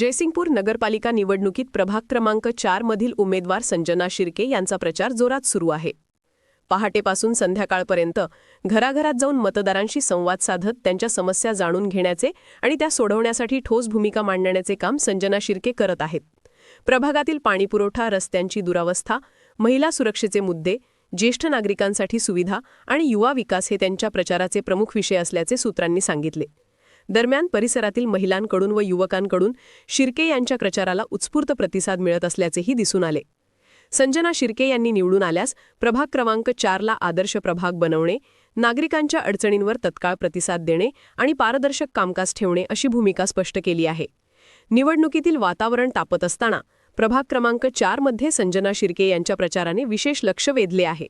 जयसिंगपूर नगरपालिका निवडणुकीत प्रभाग क्रमांक चार मधील उमेदवार संजना शिर्के यांचा प्रचार जोरात सुरू आहे. पहाटेपासून संध्याकाळपर्यंत घराघरात जाऊन मतदारांशी संवाद साधत त्यांच्या समस्या जाणून घेण्याचे आणि त्या सोडवण्यासाठी ठोस भूमिका मांडण्याचे काम संजना शिर्के करत आहेत. प्रभागातील पाणीपुरवठा रस्त्यांची दुरावस्था महिला सुरक्षेचे मुद्दे ज्येष्ठ नागरिकांसाठी सुविधा आणि युवा विकास हे त्यांच्या प्रचाराचे प्रमुख विषय असल्याचे सूत्रांनी सांगितले. दरम्यान परिसरातील महिलांकडून व युवकांकडून शिर्के यांच्या प्रचाराला उत्स्फूर्त प्रतिसाद मिळत असल्याचेही दिसून आले. संजना शिर्के यांनी निवडून आल्यास प्रभाग क्रमांक चारला आदर्श प्रभाग बनवणे नागरिकांच्या अडचणींवर तत्काळ प्रतिसाद देणे आणि पारदर्शक कामकाज ठेवणे अशी भूमिका स्पष्ट केली आहे. निवडणुकीतील वातावरण तापत असताना प्रभाग क्रमांक चारमध्ये संजना शिर्के यांच्या प्रचाराने विशेष लक्ष वेधले आहे.